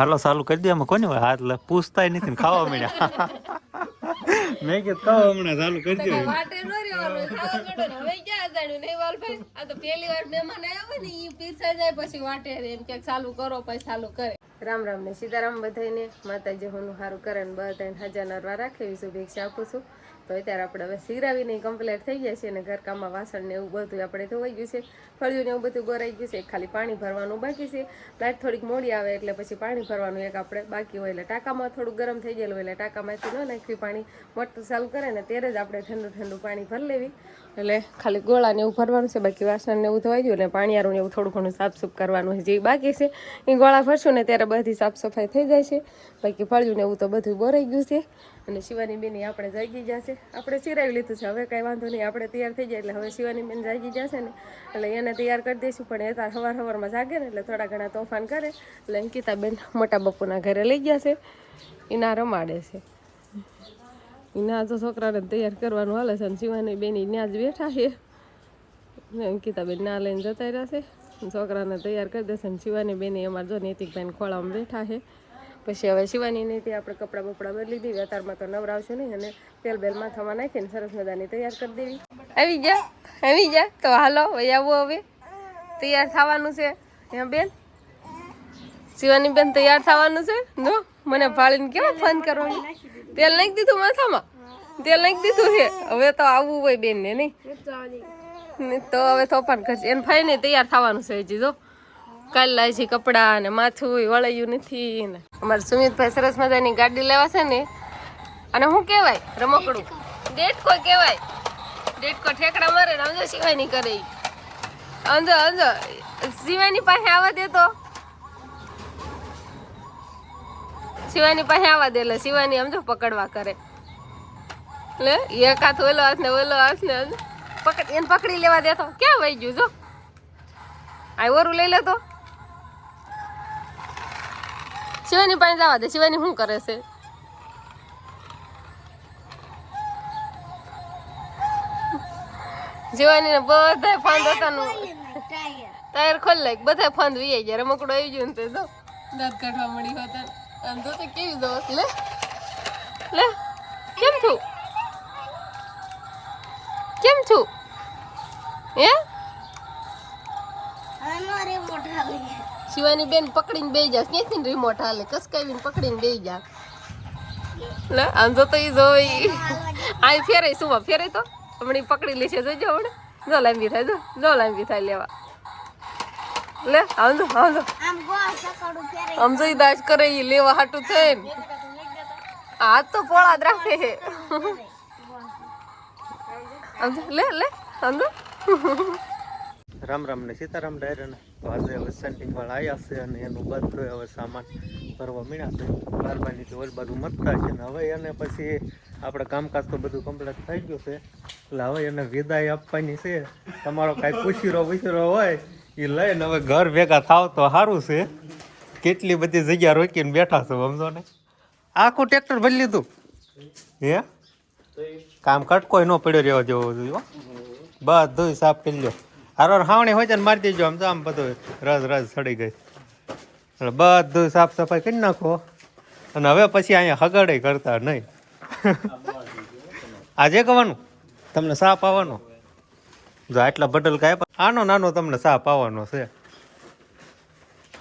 હાલો ચાલુ કરી દે કોની હોય હાથ પૂછતા નથી ખાવા મળ્યા. મેં કે ખાવા હમણાં ચાલુ કરી દે. વાટે ન રહેવાનું ખાવા માંડો ને હવે ક્યાં જાણ્યું? નહીં વાલભાઈ આ તો પહેલી વાર મહેમાન આવ્યા ને ઈ જાય પછી એમ કે ચાલુ કરો પછી ચાલુ કરે. રામ રામ ને સીતારામ બધાને માતાજી હું સારું કરે ને બધાને હજાર નરવા રાખે એવી શુભેચ્છા આપું છું. તો અત્યારે આપણે હવે સિરાવીને કમ્પ્લીટ થઈ ગયા છે અને ઘરકામમાં વાસણ ને એવું બધું આપણે ધોવાઈ ગયું છે. ફળિયું ને એવું બધું ગોરાઈ ગયું છે. ખાલી પાણી ભરવાનું બાકી છે. લાઇટ થોડીક મોડી આવે એટલે પછી પાણી ભરવાનું એક આપણે બાકી હોય એટલે ટાંકામાં થોડું ગરમ થઈ ગયેલું એટલે ટાંકામાંથી ન નાખવી પાણી. મોટું ચાલુ કરે ને ત્યારે જ આપણે ઠંડુ ઠંડુ પાણી ભરી લેવી. એટલે ખાલી ગોળા ને એવું ભરવાનું છે, બાકી વાસણ ને એવું ધોવાઈ ગયું ને પાણીયારું ને એવું થોડું ઘણું સાફસૂફ કરવાનું છે, જે બાકી છે. એ ગોળા ભરશું ને ત્યારે બધી સાફ સફાઈ થઈ જાય છે. બાકી ફળ્યું ને એવું તો બધું બોરાઈ ગયું છે. અને શિવાની બેન આપણે જાગી જશે આપણે સિરાવી લીધું છે, હવે કાંઈ વાંધો નહીં, આપણે તૈયાર થઈ જાય એટલે હવે શિવાની બેન જાગી જશે ને. એટલે એને તૈયાર કરી દઈશું, પણ એ તાર સવાર સવારમાં જાગે ને એટલે થોડા ઘણા તોફાન કરે. એટલે અંકિતાબેન મોટા બપુના ઘરે લઈ ગયા છે. એના રમાડે છે. એના તો છોકરાને તૈયાર કરવાનું હાલે છે અને શિવાની બેન ત્યાં જ બેઠા છે. ને અંકિતાબેન ના લઈને જતા રહ્યા છે. છોકરાને તૈયાર કરી દેશે અને શિવાની બેન અમારે જો નૈતિકભાઈને ખોળામાં બેઠા છે. પછી હવે શિવાની નીતિ આપણે કપડાં બપડા બદલી દેવી. અત્યારમાં તો નવરાવશું નહીં અને તેલ બેલ માથામાં નાખીને સરસ મજાની તૈયાર કરી દેવી. આવી જા આવી જા. તો હાલો હવે આવો હવે. તૈયાર થવાનું છે. એમ બેન? શિવાની બેન તૈયાર થવાનું છે? નો મને ભાળીને કેવા ફોન કરવાનું તેલ નાખી દીધું માથામાં? તેલ નાખી દીધું છે? હવે તો આવવું હોય બેન ને નહીં તો હવે તોફાન કરશે એને ફાઈ ને તૈયાર થવાનું છે હજી, જો. કાલ છે કપડાં ને માથું વળાયું નથી ને. અમારે સુમિતભાઈ સરસ મજાની ગાડી લેવા છે ને. અને શું કહેવાય, રમકડું. ડેટકો કહેવાય. ડેટકો ઠેકડા મારે ને સમજો સિવાયની કરે અંજો સમજો શિવાની પાસે આવવા દે શિવાની પાસે આવવા દે એટલે શિવાની સમજો પકડવા કરે. લે એક હાથ ઓલો હાથ ને ઓલો હાથ ને. પકડ એને પકડી લેવા દે તો. ક્યાં વહી ગયું જો? આ ઓરું લઈ લે તો. શિવાની પાસે જવા દે શિવાની શું કરે છે? જીવાની ને બધા ફંદ હતા નું ટાયર ખોલ લાગ બધા ફંદ વી ગયા રમકડું આવી ગયું ને તે જો. દાંત કાઢવા મળી હતા અને તો તે કેવી દોસ્ત લે લે કેમ છું કેમ છું હે શિવાની બેન પકડીને બે જા ક્યાંથી રિમોટ હાલે કસકાવીને પકડીને બે જા લે આમ જો તો ઈ જોઈ આ ફેરે શું ફેરે તો હમણાં પકડી લેશે જોજો હમણાં જો લાંબી થાય જો જો લાંબી થાય લેવા લે આમ જો આમ જો ઈ દાજ કરે ઈ લેવા હાટું થઈ ને હાથ તો પોળા જ રાખે. છે લે લે આમ રામ રામ ને સીતારામ ડાયરન. તો આજે હવે સેન્ટિંગ વાળા આવ્યા છે અને એનું બધું હવે સામાન ભરવા મળ્યા છે. બારબાની ઓલ બાજુ મતતા છે ને હવે એને પછી આપણે કામકાજ તો બધું કમ્પ્લીટ થઈ ગયું છે. એટલે હવે એને વિદાય આપવાની છે. તમારો કાંઈ પૂછીરો પૂછીરો હોય એ લઈને હવે ઘર ભેગા થાવ તો સારું છે. કેટલી બધી જગ્યા રોકીને બેઠા છો, સમજો ને? આખું ટ્રેક્ટર ભરી લીધું. હે? કામ કટકોય ન પડ્યો રહેવા જેવો જોઈએ. બધું સાફ કરી લો હારો હાવણી હોય છે ને મારી દેજો, આમ આમ બધું રસ રસ સડી ગઈ. એટલે બધું સાફ સફાઈ કરી નાખો. અને હવે પછી અહીંયા હગાડે કરતા નહીં. આજે કહેવાનું તમને સાફ આવવાનો? જો આટલા બટલ કાય આનો નાનો તમને સાપ આવવાનો છે.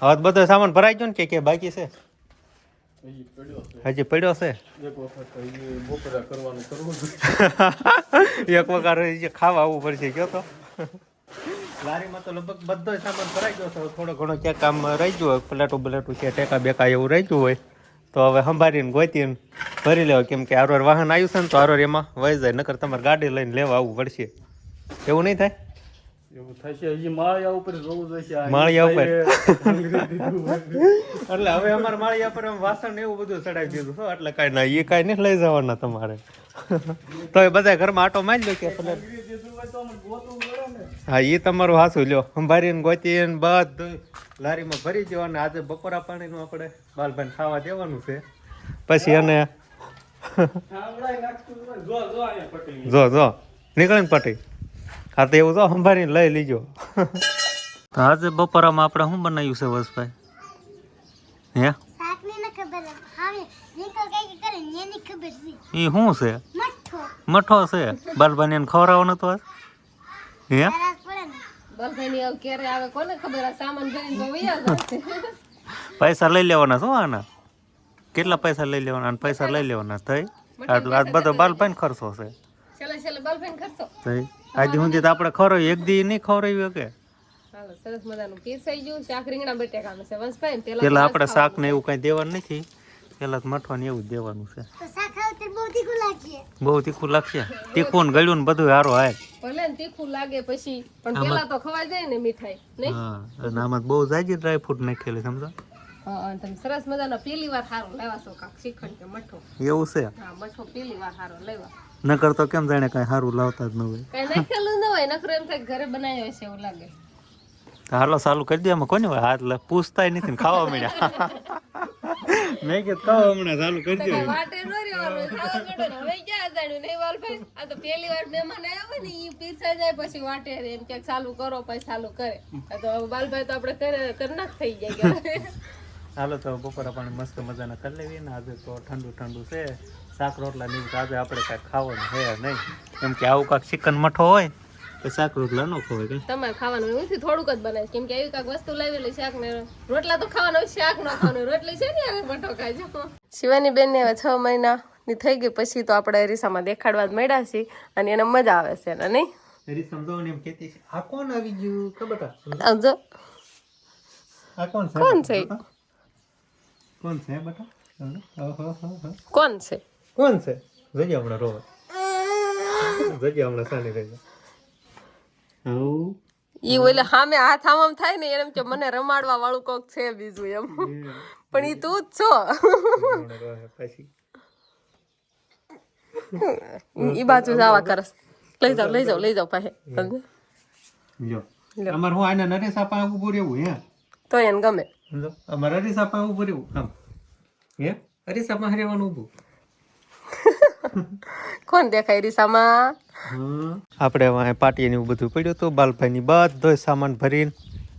હવે બધો સામાન ભરાઈ ગયો ને કે કે બાકી છે? હજી પડ્યો છે. એક વખત ખાવા આવવું પડશે કયો તો. લારીમાં તો લગભગ બધો સામાન ભરાઈ ગયો છે. થોડો ઘણો ક્યાંક કામ રહી ગયો હોય પ્લેટું બ્લેટું છે ટેકા બેકા એવું રહી ગયું હોય તો હવે સંભાળીને ગોતીને ભરી લેવા. કેમ કે આરોર વાહન આવ્યું છે ને તો આરોર એમાં વહી જાય નકર તમારે ગાડી લઈને લેવા આવવું પડશે. એવું નહીં થાય? એવું થશે. હજી માળિયા ઉપર જોવું જશે માળિયા ઉપર. એટલે હવે અમારે માળિયા પર વાસણ ને એવું બધું ચડાવી દીધું. છો એટલે કાંઈ ના. એ કાંઈ નહીં લઈ જવાના તમારે. તો એ બધા ઘરમાં આટો મારી લો કે. હા એ તમારું હાસું લ્યો. સંભાળીને ગોતીને બધું લારીમાં ભરી દો અને આજે બપોરા પાણીનું આપણે બાલભાઈ ખાવા દેવાનું છે. પછી એને જો જો નીકળે ને પટી હા તો એવું તો સંભાળીને લઈ લીજો. તો આજે બપોરામાં આપણે શું બનાવ્યું છે વસભાઈ? હે? ખબર. હવે નીકળ કઈ કરે ને એની ખબર છે. એ શું છે? મઠો. છે? બાલભાઈ ખવડાવવાનો તો આજ? હે? તરસ પડે ને. બલભાઈની હવે ક્યારે આવે કોને ખબર? આ સામાન ભરીને તો વયા જશે પૈસા લઈ લેવાના શું આના? કેટલા પૈસા લઈ લેવાના? અને પૈસા લઈ લેવાના થઈ આટલો આજ બધો બાલભાઈ ખર્ચો છે. થઈ આજે હું તો આપણે ખરો એક દી નહીં ખવડાવી કે. સરસ મજાનું પીરસાઈ ગયું શાક રીંગણા બટેકાનું છે વંશભાઈ પેલા પેલા આપણે શાક ને એવું કઈ દેવાનું નથી. પેલા તો ને એવું દેવાનું છે. તો શાક ખાવ તો બહુ તીખું લાગશે. તીખું ને ગળ્યું ને બધું સારું હાય. ભલે ને તીખું લાગે પછી પણ પેલા તો ખવાય જાય ને મીઠાઈ નહીં? હા અને આમાં બહુ જાજી ડ્રાય ફ્રૂટ નાખેલી સમજો? હા તમે સરસ મજાનો પેલી વાર સારો લેવા છો કાક શીખણ કે મઠો. એવું છે? હા મઠો પેલી વાર સારો લેવા નકર તો કેમ જાણે કઈ સારું લાવતા જ ન હોય. કઈ નાખેલું ન હોય નકરું એમ થાય ઘરે બનાવ્યો છે એવું લાગે. હાલો ચાલુ કરી દે કોને હોય? હાથ લે પૂછતાય નથી ખાવા મળ્યા. મેં કીધું ખાવા હમણાં ચાલુ કરી દે વાટે ન રહેવાનું ખાવા જોડે હવે ક્યાં જાણ્યું નહીં વાલભાઈ આ તો પહેલી વાર મહેમાન આવ્યા હોય ને ઈ પીરસાઈ જાય પછી વાટે એમ કે ચાલુ કરો પછી ચાલુ કરે. આ તો હવે બાલભાઈ તો આપણે કરે કરનાક થઈ જાય કે હાલો તો બપોરા પાણી મસ્ત મજાના કરી લેવી ને આજે તો ઠંડુ ઠંડુ છે. શાક રોટલા નહીં આજે આપણે કાંઈ ખાવાનું છે નહીં. કેમ કે આવું કાંઈક ચિકન મઠો હોય તો શાક રોટલા ન ખવાય કઈ. તમારે ખાવાનું હું થોડુંક જ બનાવીશ. કેમ કે એવી કાંઈક વસ્તુ લાવેલી શાક ને રોટલા તો ખાવાનું શાક ન ખાવાનું રોટલી છે ને હવે મઠો ખાજો. શિવાની બેન ને હવે છ મહિના ની થઈ ગઈ પછી તો આપણે અરીસામાં દેખાડવા જ મળ્યા છીએ અને એને મજા આવે છે ને નહીં? એરી સમજાવવાની એમ કહેતી છે આ કોણ આવી ગયું? ખબર સમજો આ કોણ છે? કોણ છે? કોણ છે બટા? ઓહો હો હો. કોણ છે? કોણ છે? જગ્યા હમણાં રોવે. જગ્યા હમણાં સાની રહી ઈ ઓલે હામે હાથ આમ થાય ને એમ કે મને રમાડવા વાળું કોક છે બીજું એમ. પણ ઈ તું જ છો. ઈ બાજુ જવા કરસ લઈ જાવ લઈ જાવ લઈ જાવ પાસે. લ્યો. અમાર હું આને નરેશ આપા ઉભું રહેવું હે? તો એને ગમે. સમજો અમારે અરીસા પાસે ઉભું રહેવું આમ. હે? અરીસા પાસે રહેવાનું ઊભું. કોણ દેખાય રીસામાં? આપણે હવે પાટીએ ને એવું બધું પડ્યું હતું બાલભાઈની બધો સામાન ભરીને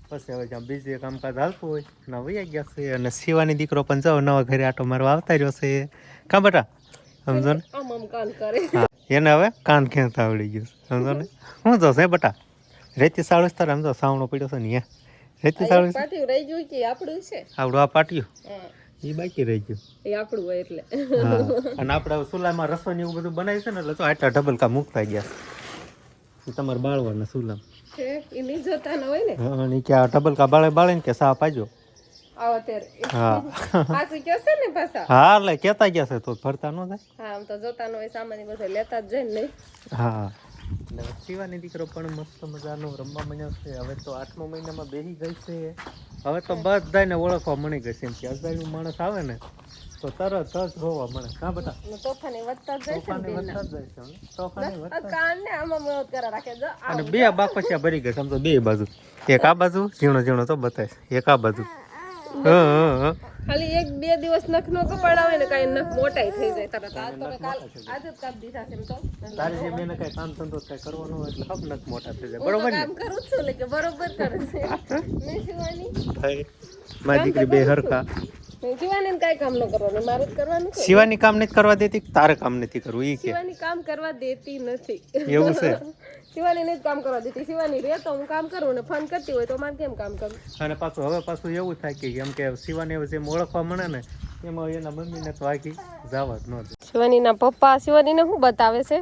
પછી હવે જ્યાં બીજે કામકાજ હાલતું હોય ના વૈયા ગયા છે અને શિવાની દીકરો પણ જાવ નવા ઘરે આટો મારવા આવતા રહ્યો છે. કા બેટા? સમજો ને? એને હવે કાન ખેંચતા આવડી ગયું સમજો ને? હું જશે બટા? રેતી સાળો તારે સમજો સાવણો પડ્યો છે ને અહીંયા. રેતી સાળું પાટિયું રહી ગયું કે આપણું છે? આવડું આ પાટિયું? એ બાકી રહી ગયું. એ આપણું હોય એટલે. અને આપણે સુલામાં રસોઈ ને એવું બધું બનાવ્યું છે ને એટલે તો આટલા ઢબલકા મૂકતા ગયા. એ તમારે બાળવાના સુલામ. છે? એ નહીં જોતા ન હોય ને? હા અને કે આ ઢબલકા બાળે બાળે ને કે સા પાજો આવો ત્યારે. હા. પાછું કયો છે ને પાછા? હા એટલે કેતા ગયા છે તો ફરતા ન થાય. હા આમ તો જોતા ન હોય સામાન્ય બધું લેતા જ જાય ને હા. એટલે શિવાની દીકરો પણ મસ્ત મજાનો રમવા મળ્યો છે. હવે તો આઠમો મહિનામાં બેસી ગઈ છે હવે તો બધાને ઓળખવા મળી ગઈ છે એમ કે અજાણ્યું માણસ આવે ને તો તરત જ રોવા મળે. હા બેટા. અને તોફાની વધતા જ જાય છે તોફાની વધતા જ અને બે બાપસિયા ભરી ગયા સમજો બે બાજુ. એક આ બાજુ ઝીણો ઝીણો તો બતાય એક આ બાજુ. ખાલી એક બે દિવસ નખ નો કપાડાવે ને કાંઈ નખ મોટાઈ થઈ જાય તરત. આજ તો કાલ આજ જ કાપ દીધા છે તો. તારે જે મેં કઈ કામ ધંધો કઈ કરવાનો હોય એટલે હક નખ મોટા થઈ જાય. બરોબર કામ કરું છું એટલે કે બરોબર કરે છે. મેં શિવાની થાય મારી દીકરી બે હરખા શિવાની કાંઈ કામ ન કરવાનું મારે જ કરવાનું છે. શિવાની કામ નથી કરવા દેતી તારે કામ નથી કરવું? એ કે. શિવાની કામ કરવા દેતી નથી. એવું છે? શિવાની ને જ કામ કરવા દેતી શિવાની રે તો હું કામ કરું ને ફોન કરતી હોય તો મારે કેમ કામ કરું? અને પાછું હવે પાછું એવું થાય કે એમ કે શિવાની હવે જેમ ઓળખવા મળે ને એમાં એના મમ્મીને તો આગી જવા જ ન શિવાનીના પપ્પા શિવાનીને શું બતાવે છે?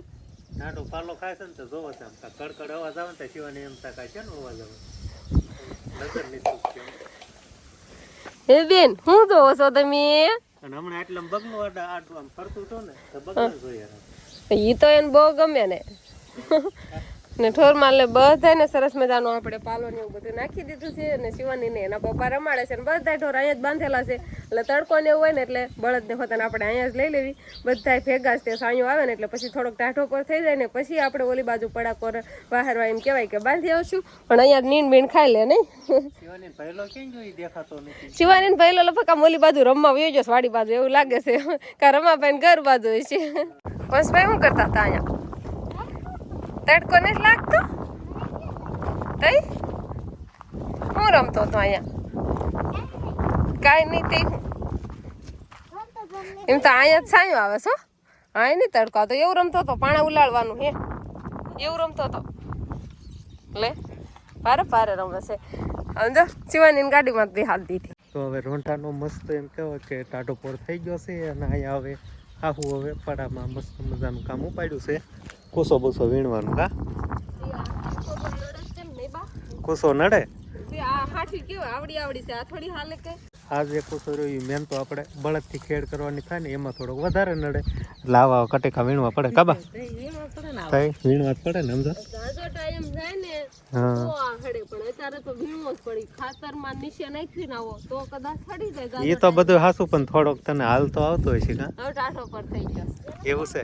નાટો પાલો ખાય છે ને તો જોવો છે આમ કડકડ અવાજ આવે ને શિવાની એમ થાય છે ને અવાજ આવે? નજર નહીં હે બેન શું જોવો છો તમે? અને હમણાં આટલા બગલું આટલું આમ ફરતું હતું ને તો બગલું જોઈએ એ તો એને બહુ ગમે ને. ને ઠોરમાં લે બધાને સરસ મજાનું આપણે પાલો ને એવું બધું નાખી દીધું છે અને શિવાની ને એના પપ્પા રમાડે છે ને બધા ઢોર અહીંયા જ બાંધેલા છે. એટલે તડકો ને એવું હોય ને એટલે બળદ ને હોતા આપણે અહીંયા જ લઈ લેવી. બધા ભેગા જ તે સાંયો આવે ને એટલે પછી થોડોક ટાઢો પર થઈ જાય ને પછી આપણે ઓલી બાજુ પડાકોર બહારવા એમ કહેવાય કે બાંધી આવશું. પણ અહીંયા નીણ બીણ ખાઈ લે નહીં. શિવાની પહેલો લગભગ આમ મોલી બાજુ રમવા વયો ગયો વાડી બાજુ એવું લાગે છે. કા રમાભાઈ ઘર બાજુ હોય છે. બસભાઈ શું કરતા હતા અહીંયા? તડકો નથી લાગતો? તઈ? હું રમતો હતો અહીંયા? કાંઈ નહીં, તે એમ તો અહીંયા જ છાંયો આવે છો અહીં નહીં તડકો તો એવું રમતો હતો, પાણા ઉલાળવાનું હે. એવું રમતો હતો. લે પારે પારે રમે છે. સમજો શિવાની ગાડીમાં હાલ દીધી. તો હવે રોંઠાનો મસ્ત એમ કહેવાય કે ટાટો પોર થઈ ગયો છે અને અહીંયા હવે આવું હવે પડામાં મસ્ત મજાનું કામ ઉપાડ્યું છે. કોસો બોસો વીણવાનું કા? કોસો નડે? આ હાથી કેવું આવડી આવડી છે આ થોડી હાલે કે આ જે કોસો રહ્યો મેન તો આપણે બળદથી ખેડ કરવાની થાય ને એમાં થોડોક વધારે નડે. લાવા કટેકા વીણવા પડે કાબા થાય વીણવા જ પડે ને સમજો? ટાઈમ જાય ને એ તો બધું હાસું પણ થોડોક તને હાલ તો આવતો હોય છે એવું છે?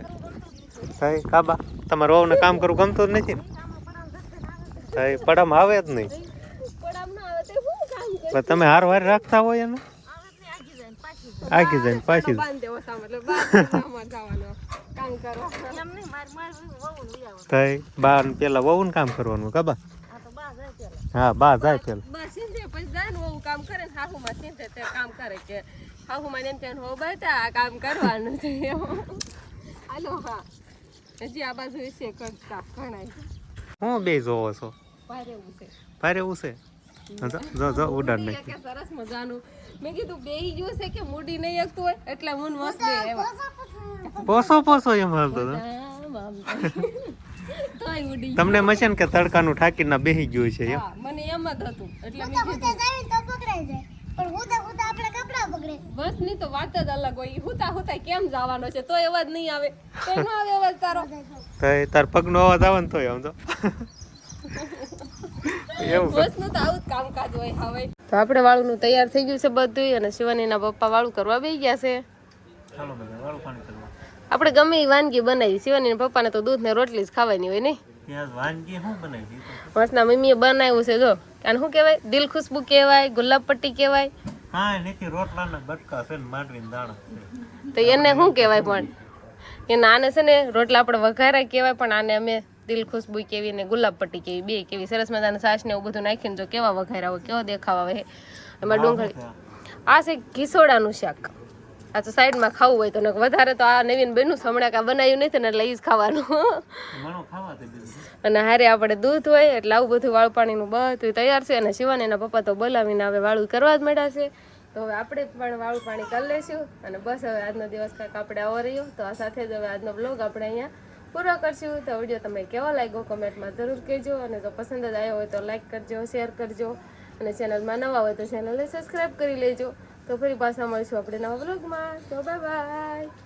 થાય કાબા તમારે વહુને કામ કરવું ગમતું જ નથી ને? પડામ પડામાં આવે જ નહીં. પડામ ના આવે તો શું કામ કરે પણ તમે હાર વાર રાખતા હોય એને આગી જાય પાછી થઈ થાય બા ને પેલા વહુ ને કામ કરવાનું કાબા? હા બા જાય પેલા. પછી જાય ને હું કામ કરે સિંધે તે કામ કરે કે હાહુમાં એમ કે હો બેટા આ કામ કરવાનું છે. હાલો હા હજી આ બાજુ છે કરતા ઘણા હું બે જોવો છો? ભારે ઉસે છે. ભારે એવું જો જો જો ઉડાડ મૂડી કે સરસ મજાનું. મેં કીધું બેહી ગયું છે કે મૂડી નહીં એકતું હોય એટલે હું મસ્ત બે એવા. પોસો પોસો એમ હાલતો હતો. તમને મશીન કે તડકાનું ઠાકીને બેહી ગયું છે એમ? મને એમ જ હતું. એટલે મેં કીધું જાય તો પકડાઈ જાય. પણ હું તો હું તો આપણે કપડા પકડે બસની તો વાત જ અલગ હોય. હુતા હુતા કેમ જવાનો છે? તો એવા જ નહીં આવે. તો ન આવે તારો? તો એ તાર પગનો અવાજ આવે ને તોય આમ તો એવું બસ તો આવું જ કામકાજ હોય હવે. તો આપણે વાળું નું તૈયાર થઈ ગયું છે બધું અને શિવાનીના પપ્પા વાળું કરવા બેસી ગયા છે. ચાલો બધા વાળું પાણી કરવા. આપણે ગમે એ વાનગી બનાવી. શિવાનીના પપ્પાને તો દૂધ ને રોટલી જ ખાવાની હોય નહીં. વાનગી શું બનાવી મસ્તના મમ્મીએ બનાવ્યું છે જો. અને શું કહેવાય? દિલ ખુશ્બુ કહેવાય ગુલાબ પટ્ટી કહેવાય. હા નથી રોટલાના બટકા છે ને માંડવીને દાણા તો એને શું કહેવાય પણ? એને આને છે ને રોટલા આપણે વઘારા કહેવાય પણ આને અમે દિલ ખુશબુ કેવી ને ગુલાબ પટ્ટી કેવી બે કેવી સરસ મજાના સાસ ને એવું બધું નાખીને જો કેવા વઘારા હોય કેવો દેખાવ આવે એમાં ડુંગળી આ છે ઘીસોડાનું શાક. આ તો સાઈડમાં ખાવું હોય તો વધારે તો આ નવીન બન્યું છે હમણાં કાંઈ બનાવ્યું નથી ને એટલે ઈ જ ખાવાનું. અને હારે આપણે દૂધ હોય એટલે આવું બધું વાળું પાણીનું બધું તૈયાર છે અને શિવાનીના પપ્પા તો બોલાવીને હવે વાળું કરવા જ મળ્યા છે. તો હવે આપણે પણ વાળું પાણી કરી લઈશું અને બસ હવે આજનો દિવસ કાંઈક આપણે આવો રહ્યો તો આ સાથે જ હવે આજનો બ્લોગ આપણે અહીંયા પૂરો કરશું. તો વીડિયો તમે કેવો લાગ્યો કમેન્ટમાં જરૂર કહેજો અને જો પસંદ જ આવ્યો હોય તો લાઈક કરજો શેર કરજો અને ચેનલમાં નવા હોય તો ચેનલને સબસ્ક્રાઈબ કરી લેજો. તો ફરી પાછા મળીશું આપણે નવા બ્લોગમાં તો બાય બાય